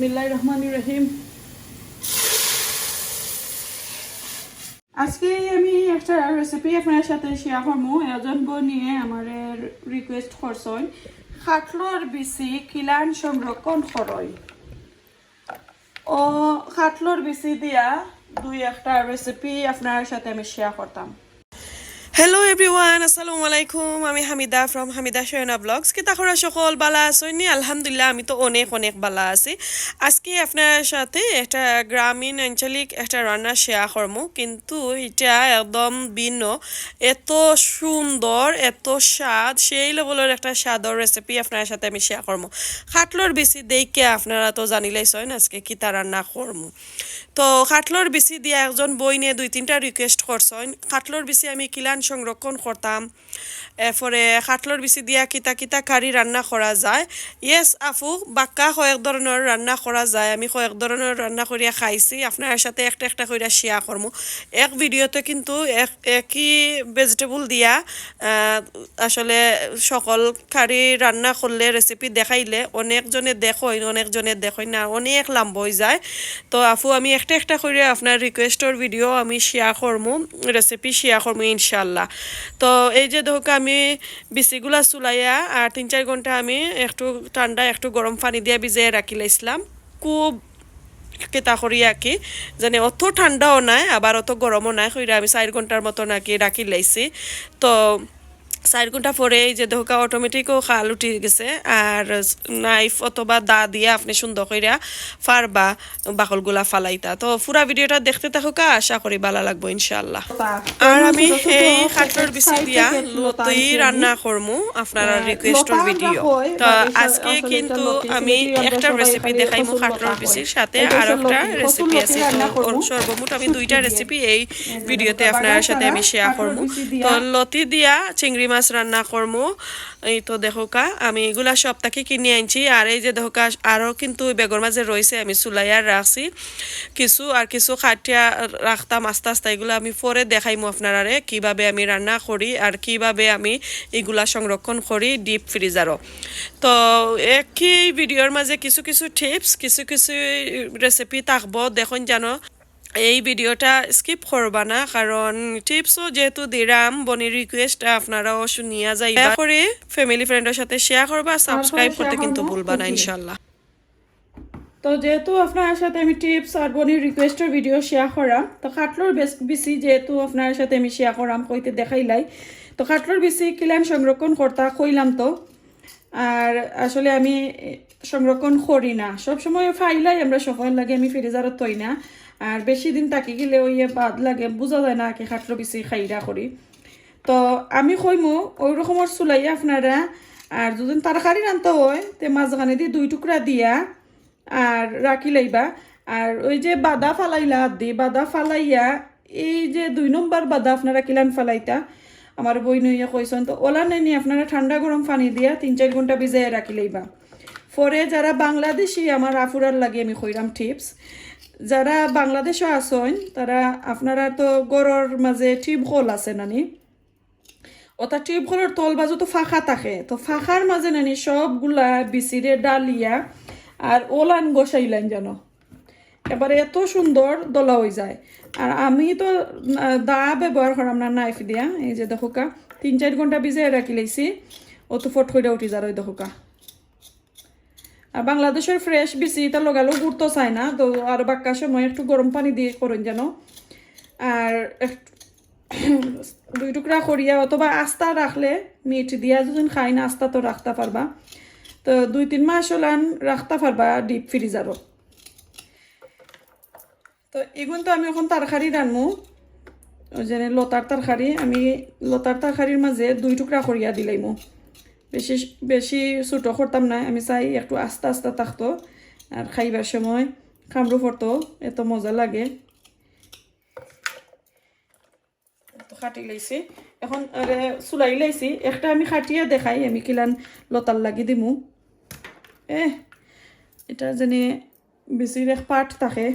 বিসমিল্লাহ রহমান রহিম। আজকে আমি একটা রেসিপি আপনার সাথে শেয়ার করব। এজন নিয়ে আমার রিকোয়েস্ট করছেন, খাটলোর বিচি কিলান সংরক্ষণ করয় ও, খাটলোর বিচি দিয়া দুই একটা রেসিপি আপনার সাথে আমি শেয়ার করতাম। হেল্ল' এভৰিৱান আসসালামু আলাইকুম আমি হামিদা ফ্ৰম হামিদা শয়না ব্লগস কিতা করা সকল বালা আসইনি আলহামদুলিল্লাহ, আমি তো অনেক অনেক বালা আছি। আজকে আপনার সাথে একটা গ্রামীণ আঞ্চলিক একটা রান্না শেয়ার করমু কিন্তু এটা একদম ভিন্ন। এত সুন্দর, এত স্বাদ, সেই লেভেলের একটা স্বাদর রেসিপি আপনার সাথে আমি শেয়ার করমু খাটলোর বেশি দেখে আপনারা তো জানিলেই সইন আজকে কিতা রান্না করমু তো খাটলোর বিচি দিয়া একজন বই নিয়ে দুই তিনটা রিকোয়েস্ট করছেন খাটলোর বিচি আমি কিলান সংরক্ষণ করতাম এরপরে খাটলোর বিচি দিয়া কিতা কিতা কারি রান্না করা যায়। ইয়েস আফু বাক্কা কয়েক ধরনের রান্না করা যায়। আমি কয়েক ধরনের রান্না করিয়া খাইছি। আপনার সাথে একটা একটা করিয়া শেয়ার করমু এক ভিডিওতে কিন্তু এক একই ভেজিটেবল দিয়া আসলে সকল কারি রান্না করলে রেসিপি দেখাইলে অনেকজনে দেখই অনেকজনে দেখই না, অনেক লাম্ব হয়ে যায়। তো আফু আমি একটা একটা একটা করে আপনার রিকোয়েস্টর ভিডিও আমি শেয়ার করমু রেসিপি শেয়ার করমু ইনশাল্লাহ তো এই যে দেখো আমি বিচিগুলা চুলাইয়া আর তিন চার ঘণ্টা আমি একটু ঠান্ডা একটু গরম পানি দিয়ে ভিজিয়ে রাখি লাইছিলাম খুব কেতা করি আঁকি, যেন অত ঠান্ডাও নাই, আবার অত গরমও নাই কইরা আমি চার ঘণ্টার মতো নাকি রাখি লাইছি তো চার ঘণ্টা পরে এই যে দেখা অটোমেটিকও খাল উঠি গেছে। আর নাইফ অথবা দা দিয়ে আপনি সুন্দর কইরা ফারবা বাকলগুলা ফালাইতা। তো পুরা ভিডিওটা দেখতে থাকুকা আশা করি ভালো লাগবো ইনশাল্লাহ আর আমি এই খাটর বিচি দিয়া লতি রান্না করমু আপনারা রিকোয়েস্টর ভিডিও তো আজকে কিন্তু আমি একটা রেসিপি দেখাইমু খাটর বিচির সাথে আর একটা রেসিপি আছে সর্বমোট আমি দুইটা রেসিপি এই ভিডিওতে আপনার সাথে আমি শেয়ার করমু তো লতি দিয়া চিংড়ি মাছ রান্না করমু। এই তো দেখোকা আমি এগুলা সব তাকে কিনে আনছি। আর এই যে দেখোকা আরও কিন্তু বেগর মাঝে রয়েছে আমি চুলাইয়ার রাখছি কিছু, আর কিছু খাটিয়া রাখতাম আস্তে আস্তে এগুলো আমি পরে দেখাইমু আপনারারে, কীভাবে আমি রান্না করি আর কীভাবে আমি এগুলা সংরক্ষণ করি ডিপ ফ্রিজারও তো একই ভিডিওর মাঝে কিছু কিছু টিপস কিছু কিছু রেসিপি থাকব। দেখুন জানো এই ভিডিওটা স্কিপ করবা না কারণ টিপসও যেহেতু দিরাম বনির রিকোয়েস্ট আপনারাও শুনিয়া যাই করে ফ্যামিলি ফ্রেন্ডের সাথে শেয়ার করবা সাবস্ক্রাইব করতে কিন্তু ভুলবা না ইনশাল্লাহ তো যেহেতু আপনার সাথে আমি টিপস আর বনির রিকোয়েস্টের ভিডিও শেয়ার করাম তো খাটলোর বেশি যেহেতু আপনার সাথে আমি শেয়ার করাম কইতে দেখাইলাই তো খাটলোর বেশি কিলাম সংরক্ষণ করতা কইলাম তো। আর আসলে আমি সংরক্ষণ করি না। সবসময় ফাইলাই আমরা সফল লাগে আমি ফ্রিজারত তৈ না। আর বেশি দিন তাকি গেলে ওই বাদ লাগে বোঝা যায় না কি খাটলো বেশি খাইরা করি। তো আমি কইমু, ওই রকমের চুলাই আপনারা, আর যদি তরকারি রানতে হয়, তে মাঝখানে দিয়ে দুই টুকরা দিয়া, আর রাখি লাইবা। আর ওই যে বাদা ফালাইলা দি, বাদা ফালাইয়া, এই যে দুই নম্বর বাদা আপনারা কিলান ফালাইতা, আমার বই নইয়া কইসন, তো ওলা নেনি আপনারা ঠান্ডা গরম পানি দিয়া তিন চার ঘণ্টা ভিজাই রাখি লাইবা। পরে যারা বাংলাদেশি, আমার আফুরার লাগে আমি কইরাম টিপস যারা বাংলাদেশও আসন তারা আপনারা তো গরর মাঝে টিপ হোল আছে নানি। ওটা হোলের তল বাজু তো ফাঁকা থাকে। তো ফাঁকার মাঝে নানি সবগুলা বিচিরে ডালিয়া আর ওলান গোসাইলেন যেন। এবারে এত সুন্দর দলা হয়ে যায়। আর আমি তো দা ব্যবহার করাম না নাইফ দিয়া। এই যে দেখোকা তিন চার ঘণ্টা ভিজাই রাখি লাইছি ও তো ফট করে উঠি যার ওই দেখোকা বাংলাদেশের ফ্রেশ বিচি এটা লগালেও গুড়তো চায় না, তো আর বাক্কা সময় একটু গরম পানি দিয়ে করুন যেন। আর দুই টুকরা করিয়া অথবা আস্তা রাখলে মিট দিয়া যদি খাই না, আস্তা তো রাখতে পারবা। তো দুই তিন মাস ওলান রাখতে পারবা ডিপ ফ্রিজারও তো। এগুন তো আমি এখন তরকারি রানমু যেন লতার তরকারি, আমি লতার তরকারির মাঝে দুই টুকরা করিয়া দিলাইমু। বেশি বেশি ছোটো করতাম না, আমি চাই একটু আস্তে আস্তে থাকতো, আর খাইবার সময় খামরু পড়তো, এত মজা লাগে। খাটি লাইছি এখন চুলাই লাইছি একটা আমি খাটিয়ে দেখাই, আমি কিলান লতাল লাগি দিমু। এ, এটা যেনে বেশির এক পাট থাকে।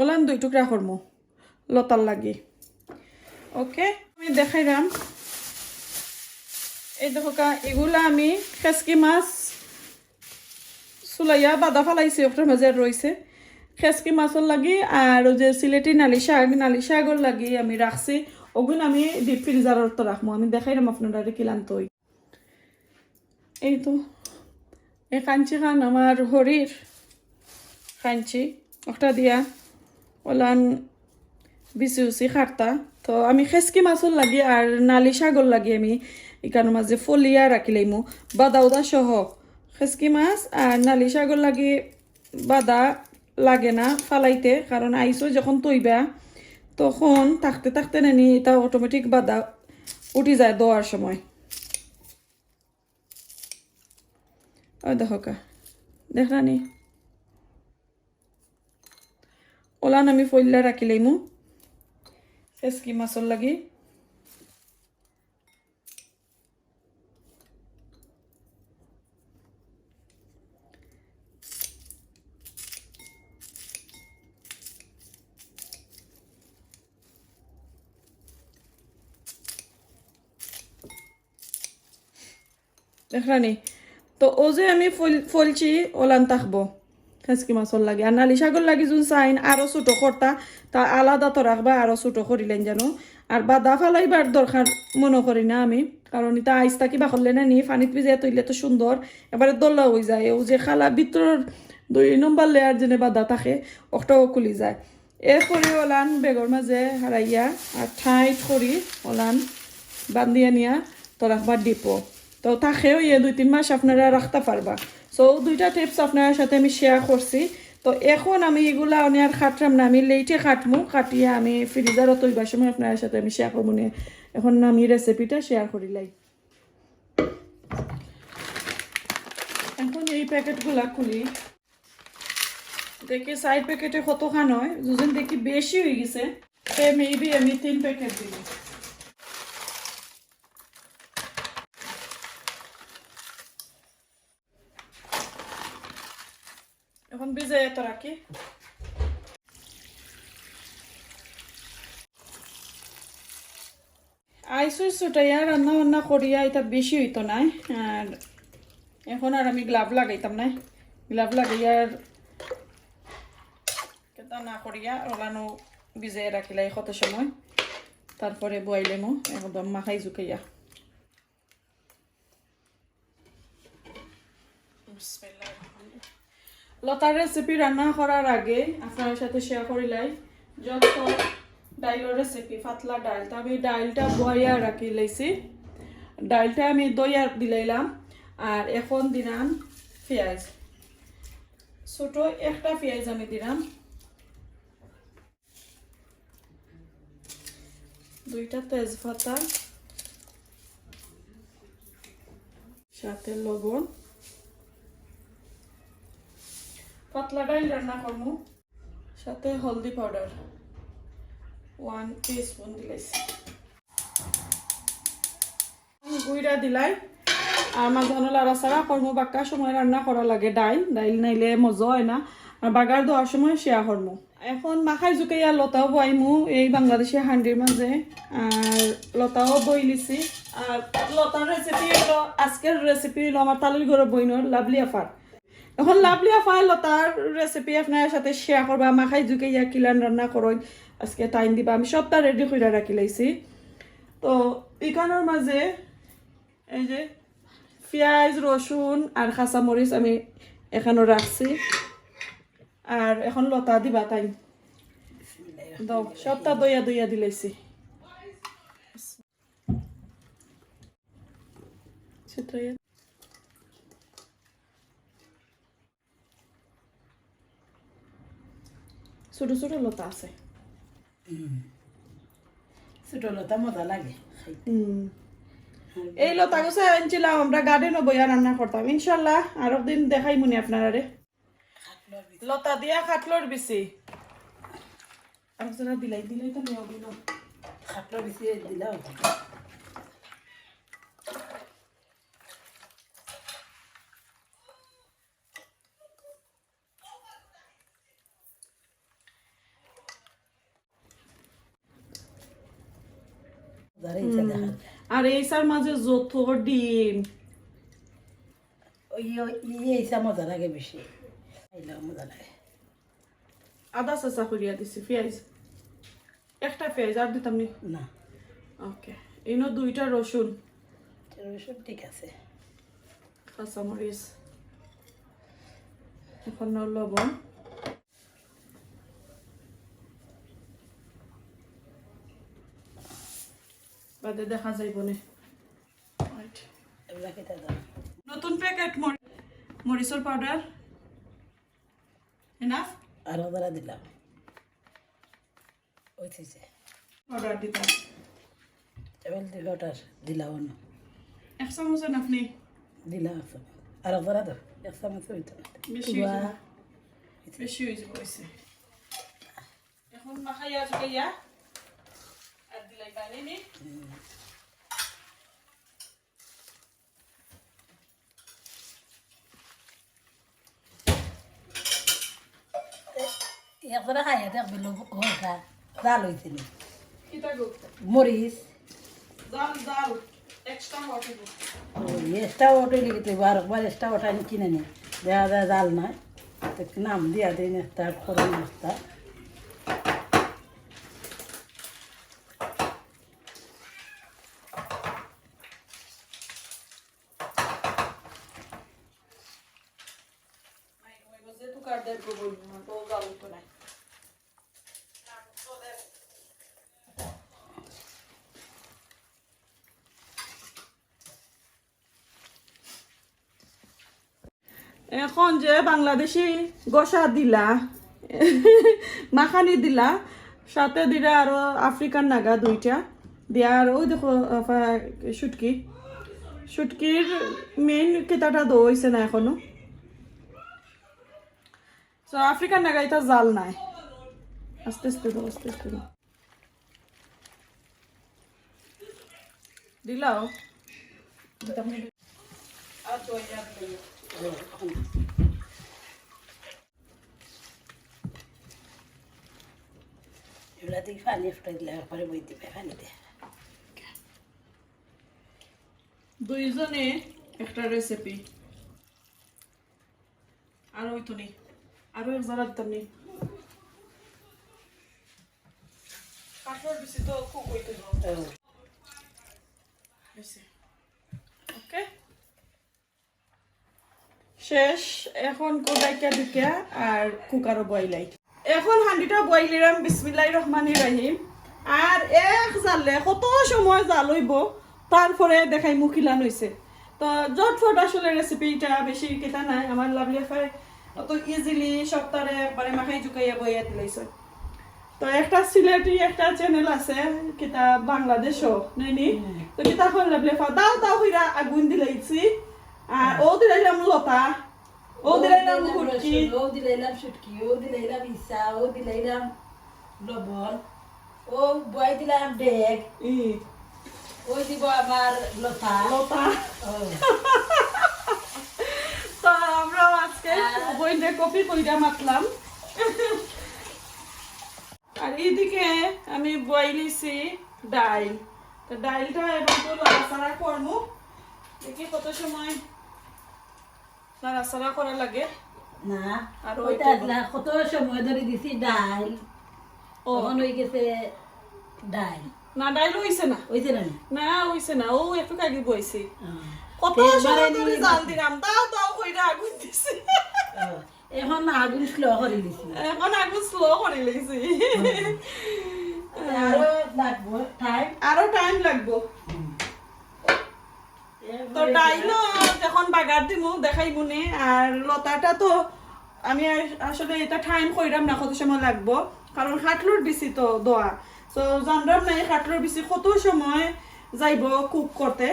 ওলান দুই টুকরা করমু লতার লাগি। ওকে আমি দেখাইলাম এই দেখো এগুলা আমি খেসকি মাছ চুলাইয়া বাদা ফালাইছি ওটার মাঝে রয়েছে খেসকি মাছর লাগি আর ওই যে সিলেটি নালি শাক, নালি শাকর লাগি আমি রাখছি ওগুলো আমি ডিপ ফ্রিজারের তো রাখব আমি দেখাইলাম আপনারা কিলাম তো এই তো, এই কাঞ্চি খান আমার হরির কাঞ্চি। ওটা দিয়া। ওলান বিচি উচি তো আমি খেসকি মাছর লাগি আর নালি শাগর লাগি আমি এখানের মাঝে ফলিয়া রাখিলাইমু বাদা উদা সহ। খেসকি মাছ আর নালি শাগর লাগি বাদা লাগে না ফালাইতে কারণ আইসো যখন তৈবা, তখন থাকতে থাকতে নানি এটা অটোমেটিক বাদা উঠি যায় দেওয়ার সময়। ওই দেখো কা দেখলানি ওলান আমি ফইল্লা রাখিলাইমু এসকি মাছর লাগি দেখলানি তো ও যে আমি ফল ফলছি ওলান থাকব খেসকি মাছর লাগে আর নালি শাগর লাগি যোন চাইন আরও ছোটো করতা তা আলাদা তো রাখবা আরও ছোটো করিলেন জানো আর বাদা ফালাইবার দরকার মনে করি না আমি কারণ এটা আইসটা কিবা করলে না নি পানিত ভিজে তৈলে তো সুন্দর এবারে দল্লা হয়ে যায় ও যে খালা ভিতরের দুই নম্বর লেয়ার যেনে বাদা থাকে ওটাও খুলি যায় এরপরে ওলান বেগর মাঝে হারাইয়া আর ঠাইট করি ওলান বান্ধিয়া নিয়া তো রাখবার ডিপো তো থাকেও ইয়ে দুই তিন মাস আপনারা রাখতে পারবা সো দুইটা টিপস আপনার সাথে আমি শেয়ার করছি। তো এখন আমি এগুলা আমি আর খাটলাম না, আমি লেটে খাটমু কাটিয়ে আমি ফ্রিজারও তৈবার সময় আপনার সাথে আমি শেয়ার করব নিয়ে এখন আমি রেসিপিটা শেয়ার করিলাই এখন এই প্যাকেটগুলা খুলি। দেখি সাইড প্যাকেটে কতখান হয়। দুজন দেখি বেশি হয়ে গেছে। মেবি আমি তিন প্যাকেট দিই। এখন ভিজে এত রাখি। আইসুই ছুটাইয়া রান্না বান্না করিয়া এটা বেশি হইতো নাই আর এখন আর আমি গ্লাভ লাগাইতাম নাই গ্লাভ লাগাইয়ার কেতা না করিয়া ওলানো ভিজাই রাখিলাই কত সময়। তারপরে বয়াইলেমো একদম মাখাই জুকাইয়া। লতার রেসিপি রান্না করার আগে আপনার সাথে শেয়ার করিলাই যত ডাইলের রেসিপি পাতলা ডাইল তো আমি ডাইলটা বয়া রাখি লাইছি ডাইলটা আমি দইয়া দিলাইলাম আর এখন দিলাম পেঁয়াজ। ছোট একটা পেঁয়াজ আমি দিলাম দুইটা তেজপাতা, সাথে লবণ। পাতলা ডাইল রান্না করব। সাথে হলদি পাউডার। ওয়ান স্পুন দিলাইছি। গুইরা দিলাই। আর মাঝে লাড়া সাড়া করব বাক্কা সময় রান্না করা লাগে ডাইল। ডাইল নাইলে মজা হয় না। আর বাগার দেওয়ার সময় শেয়া করব এখন মাখাই জুকাইয়া লতাও বইমু। এই বাংলাদেশি হান্ডির মাঝে আর লতাও বই লিছি। আর লতার রেসিপি হলো, আজকের রেসিপি হলো আমার তালুর ঘরে বইনোর লাভলি আফার এখন লাভলি আফার লতার রেসিপি আপনার সাথে শেয়ার করবা মাখাই জুকাইয়া কিলান রান্না করই, আজকে টাইম দিবা, আমি সবটা রেডি করে রাখি লাইছি। তো ইকানোর মাঝে এই যে পেঁয়াজ, রসুন আর কাঁচামরিচ আমি এখানে রাখছি। আর এখন লতা দিবা তাই। সবটা দইয়া দইয়া দিলাইছি ছোট ছোট লতা আছে। ছোট লতা মজা লাগে। এই লতা গছে আনছিলাম আমরা গার্ডেনও বইয়া রান্না করতাম। ইনশাল্লাহ আরও দিন দেখাই মনে আপনারা ভিতরে লতা দিয়া খাটলোর বেশি আর যারা দিলাই দিলাই তো নেও দিল খাটলোর ভিতরে দিলাও যারা ইচ্ছা দেখা আর এইসার মাঝে যত ডিম। ওই ওই এইসা মজা লাগে বেশি। মজা লাগে। আদা চাচা করিয়া দিছি পেঁয়াজ একটা পেঁয়াজ আর দিতাম নি? না। ওকে ইনো দুইটা রসুন। সব ঠিক আছে। কাঁচামরিচ। এখন লবণ। বাদে দেখা যাইব নে। নতুন প্যাকেট মরিচর পাউডার এনাফ আরও দ্বারা দিলাম। ওই থেকে দিতাম। এবার দুটার দিলাম অন্য। এক চামচ আন আপনি দিলাম এক চামচ আরও দ্বারা দাও। এক চামচ হইতো বেশি হয়েছে। বেশি যাবে হয়েছে এখন মাখাইয়া নি দ্বারা খাইয়া দেখবি লোক হলকা জাল হয়েছে নি কিতা গো? মরিচ জাল জাল। এক্সট্রা হইব এক্সট্রা ওটাই লিখতে বারবার এক্সট্রা ওটা কিনে নিই দেখা যায় জাল নয় তো নাম দিয়া দিই নেস্তা ফোড়ন নেস্তা এখন যে বাংলাদেশি গসা দিলা, মাখানি দিলা, সাথে দিলা আরও আফ্রিকান নাগা দুইটা। দিয়া আর ওই দেখো শুটকি শুটকির মেইন কেতাটা দো হইছে না এখনও। তো আফ্রিকান নাগা এটা জাল নাই। আস্তে আস্তে দাও আস্তে আস্তে দাও। দিলাও। এগুলা পানি ফুটাই দিলে পরে বই দিবে পানিতে দুইজনে একটা রেসিপি আর ওই তো নেই। আরও এক জায়গা দিতাম নেই কাঠের বেশি তো খুব হইতে ওকে শেষ। এখন কোদাইকা দিকা আর কুকারও বইলাই এখন হান্ডিটা বইলিরাম বিসমিল্লাহ রহমান রাহিম আর এক জালে কত সময় জাল হইব তারপরে দেখাই মুখিলান হয়েছে তো জটফট আসলে রেসিপিটা বেশি কেটা নাই। আমার লাভলি অত ইজিলি সপ্তাহে একবারে মাখাই জুকাইয়া বইয়া দিলাইছে তো একটা সিলেটি একটা চ্যানেল আছে কিতা বাংলাদেশও নাইনি তো কিতা হল লাভলি দাও দাও হইরা আগুন দিলাইছি। আর ও দিলাইলাম লতা ও দিলাইলাম হুটকি ও দিলাইলাম সুটকি ও দিলাইলাম ইসা ও দিলাইলাম লবণ। ও বয় দিলাম ডেক ওই দিব আমার লতা। লতা ও, তো আমরা আজকে বইনে কপি কইরা মাতলাম আর এইদিকে আমি বইলিছি ডাইল। তো ডাইলটা এবার তো লাড়াচাড়া করব। দেখি কত সময় লাড়াচাড়া করা লাগে। না আর ওইটা ওইটা কত সময় ধরে দিছি? হয়ে গেছে না ডাইল হইছে না। না? না হইছে না। ও একটু কাগে বইছি। ও, কত সময় ধরে জাল দিলাম। দাও দাও কইরা আগুন দিছি। এখন আগুন স্লো করে দিছি এখন আগুন স্লো করে লইছি আরও লাগবো টাইম আরও টাইম লাগবো। তো ডাইলও যখন বাগার দিমু দেখাই মুনে। আর লতাটা তো আমি আস- আসলে এটা টাইম কইরাম না কত সময় লাগবো। কারণ খাটলুর বেশি তো দোয়া তো জানলাম নাই খাটলুর বেশি কত সময় যাইব কুক করতে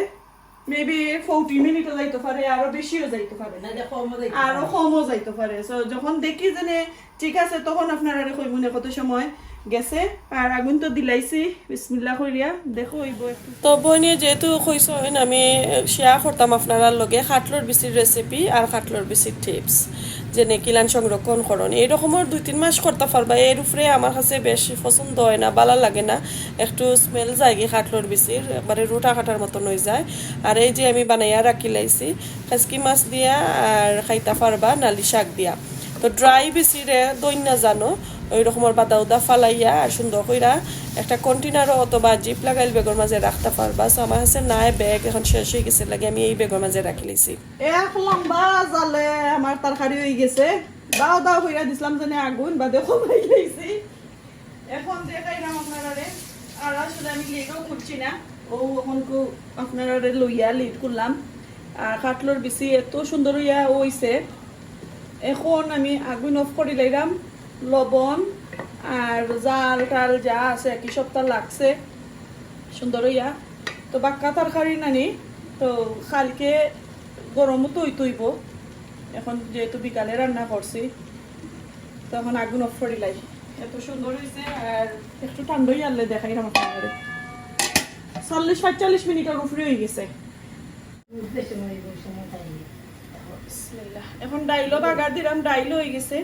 মেবি ফোরটি মিনিটও যাইতে পারে আরও বেশিও যাইতে পারে। না দেখো আমাদের আরও কমও যাইতে পারে। সো যখন দেখি যে ঠিক আছে তখন আপনারা কই মনে কত সময় গেছে। আর আগুন তো দিলাইছি। বিসমিল্লা করিয়া দেখো হইব তো বইনে যেহেতু কইসেন আমি শেয়ার করতাম আপনারা লগে। খাটলোর বিচির রেসিপি আর খাটলোর বিচির টিপস যেনে কিলান সংরক্ষণ করণ এই রকমের দুই তিন মাস করতে পারবা এর উপরে আমার কাছে বেশি পছন্দ হয় না ভালো লাগে না। একটু স্মেল যায় কি খাটলোর বিচির একবারে রুটা কাটার মতন হয়ে যায়। আর এই যে আমি বানাইয়া রাখি লাইছি খাসকি মাছ দিয়া আর খাইতা পারবা নালি শাক দিয়া। তো ড্রাই বিচিরে দৈন্য জানো। ওই রকমের বাদা উদা ফালাইয়া আর সুন্দর কইরা একটা কন্টেনারও অথবা জিপ লাগাইল বেগর মাঝে রাখতে পারবা সো আমার কাছে নাই ব্যাগ এখন শেষ হয়ে গেছে, লাগে আমি এই বেগর মাঝে রাখি লিছি এক লম্বা জালে আমার তরকারি হয়ে গেছে। দাও দাও হইয়া দিছিলাম জানে আগুন বা দেখো ভাই লাইছি। এখন দেখাইলাম আপনারা আর আসলে আমি লিডও করছি না। ও এখন আপনারা লইয়া লিড করলাম। আর কাটলোর বেশি এত সুন্দর হইয়া হইছে। এখন আমি আগুন অফ করে লাইলাম। লবণ আর জাল টাল যা আছে কি সপ্তাহ লাগছে। সুন্দর হইয়া। তো বাক্কা তরকারি নানি তো কালকে গরমও তৈ তৈব। এখন যেহেতু বিকালে রান্না করছি তখন আগুন অফ করে লাই। এত সুন্দর হয়েছে আর একটু ঠান্ডা হয়ে আনলে দেখাই আমার আপনাদের চল্লিশ পঁয়তাল্লিশ মিনিটের উপরে হয়ে গেছে। তাই। এখন ডাইলও বাগার দিলাম ডাইলও হয়ে গেছে।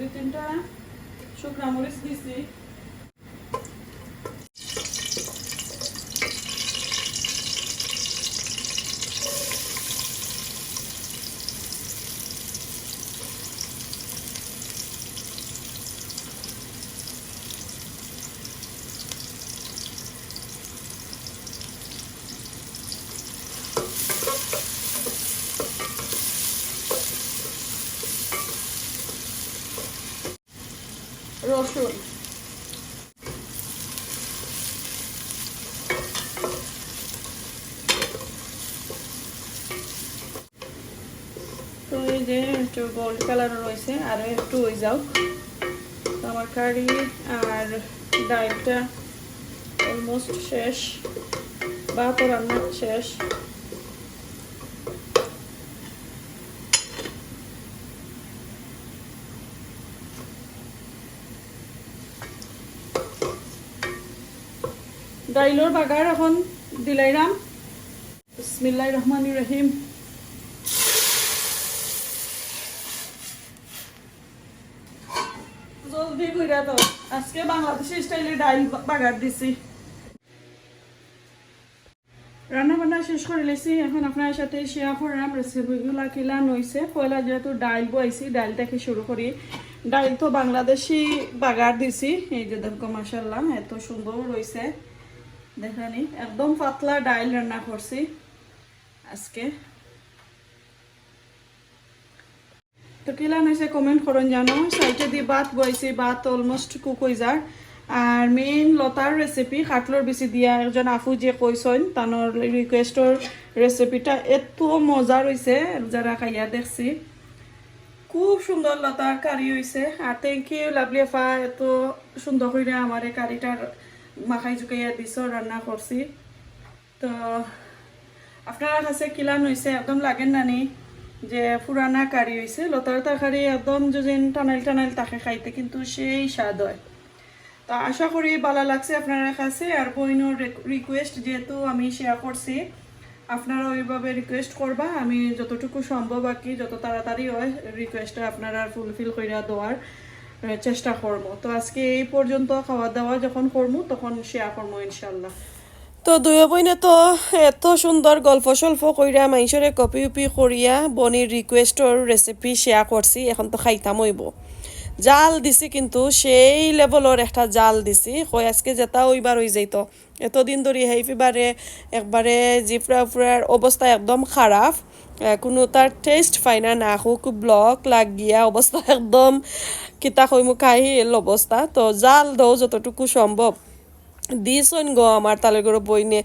দুই তিনটা শুকনা মরিচ দিছি রসুন তো এই যে একটু গোল্ড কালার রয়েছে আরও একটু হয়ে যাও। আমার কারি আর ডালটা অলমোস্ট শেষ, বা রান্না শেষ। ডাইলর বাগার এখন দিলাইরাম বিসমিল্লাহ রহমান রহিম জলদি কইরা তো। আজকে বাংলাদেশি স্টাইলে ডাইল বাগার দিছি। রান্না বান্না শেষ করে লেছি। এখন আপনার সাথে শেয়ার করলাম রেসিপিগুলো কিলান হয়েছে পয়লা যেহেতু ডাইল বইছি ডাইল থেকে শুরু করি। ডাইল তো বাংলাদেশি বাগার দিছি। এই যে দেখো মাসাল্লাহ এত সুন্দর রয়েছে দেখানি, একদম পাতলা ডাইল রান্না করছি আজকে। তো কিলান হয়েছে কমেন্ট করুন জানো? সাইটে দিয়ে ভাত বইছি, ভাত অলমোস্ট কুক হয়ে যায় আর মেইন লতার রেসিপি কাটলোর বেশি দিয়া একজন আফু যে কইসন তানোর রিকোয়েস্টর রেসিপিটা এত মজা রয়েছে যারা খাইয়া দেখছি। খুব সুন্দর লতার কারি হয়েছে আর থ্যাংক ইউ লাভলি এত সুন্দর করে আমার এই কারিটার মাখাই জুকাইয়া দিছ রান্না করছি তো আপনার কাছে কিলান হয়েছে একদম লাগেন নানি যে পুরানা কারি হয়েছে লতার তরকারি একদম যদি টানাইল টানাইল তাকে খাইতে, কিন্তু সেই স্বাদ হয়। তো, আশা করি ভালো লাগছে আপনার কাছে আর বইনোর রিকোয়েস্ট যেহেতু আমি শেয়ার করছি আপনারা ওইভাবে রিকোয়েস্ট করবা আমি যতটুকু সম্ভব আর কি যত তাড়াতাড়ি হয় রিকোয়েস্টটা আপনারা ফুলফিল করে দেওয়ার চেষ্টা করব। তো আজকে এই পর্যন্ত খাওয়া দাওয়া যখন করব, তখন শেয়ার করব ইনশাল্লাহ তো দুই বইনে তো এত সুন্দর গল্প সল্প কইরা মাইসরে কপি উপি করিয়া বনির রিকোয়েস্টর রেসিপি শেয়ার করছি, এখন তো খাইতাম হইব। জাল দিছি কিন্তু সেই লেভেলের একটা জাল দিছি। কই আজকে যেটা ওইবার হয়ে যাইত। এতদিন ধরে হেইফিবারে একবারে জিফরা ফুরার অবস্থা একদম খারাপ কোনো তার টেস্ট পাই না। না খুব ব্লক লাগিয়া অবস্থা একদম কিতা কইমু কাহিল অবস্থা তো জাল দৌ যতটুকু সম্ভব দিছইন গো আমার তালে করে বইনে।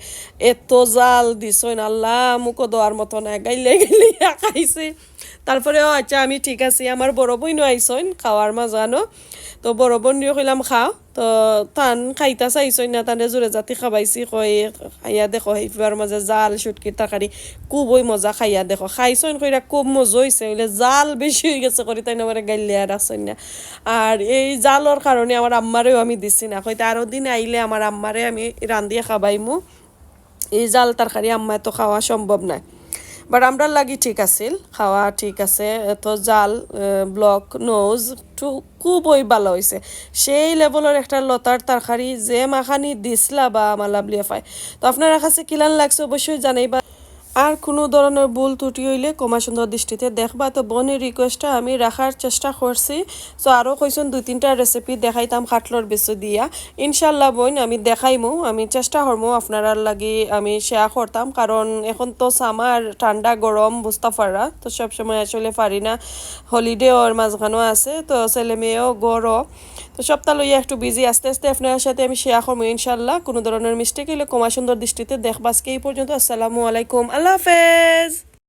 এত জাল দিছইন। আল্লাহ মুখো দেওয়ার মতো না গাইলে গাইলে খাইছে তারপরেও আচ্ছা আমি ঠিক আছি, আমার বড় বইনও আইসইন, খাওয়ার মাঝানো তো বড় বোনিও কইলাম, খাও। তো তান খাইতা চাইছই না, তানে জোরে জাতি খাবাইছি কই খাইয়া দেখো সেইবার মাঝে জাল সুটকির তরকারি খুবই মজা, খাইয়া দেখো। খাইছইন কইরা, খুব মজা হয়েছে হইলে জাল বেশি হয়ে গেছে করি তাই আমার গাইলিয়া রাখছই না। আর এই জালর কারণে আমার আম্মারেও আমি দিছি না, কইতে আরও দিন আইলে আমার আম্মারে আমি রান্ধিয়ে খাবাইমু। এই জাল তরকারি আম্মায় তো খাওয়া সম্ভব নয় বাট আমরা লাগি ঠিক আছিল খাওয়া ঠিক আছে, তো জাল ব্লক নোজ টু খুবই ভালো হয়েছে সেই লেভেলের একটা লতার তরকারি যে মাখানি দিসলা বা আমার মালাবলিয়া পায়। তো আপনারা কাছে কিলান লাগছে অবশ্যই জানাইবা। আর কোনো ধরনের ভুল ত্রুটি হইলে কমা সুন্দর দৃষ্টিতে দেখবা। তো বোনের রিকোয়েস্টটা আমি রাখার চেষ্টা করছি। সো আরও কইসন দুই তিনটা রেসিপি দেখাইতাম খাটলর বেশি দিয়া। ইনশাল্লাহ বোন, আমি দেখাইমো, আমি চেষ্টা করমু আপনারা লাগি আমি শেয়ার করতাম। কারণ এখন তো সামার ঠান্ডা, গরম বুঝতে পারা তো সবসময় আসলে পারি না। হলিডে ওর মাঝখানেও আছে। তো ছেলে মেয়েও গরম। তো সপ্তাহ লইয়া একটু বিজি আস্তে আস্তে আপনার সাথে আমি শেয়া করব ইনশাল্লাহ কোনো ধরনের মিস্টেক হলে কমা সুন্দর দৃষ্টিতে দেখবাসকে এই পর্যন্ত, আসসালামু আলাইকুম। আল্লাহ হাফেজ!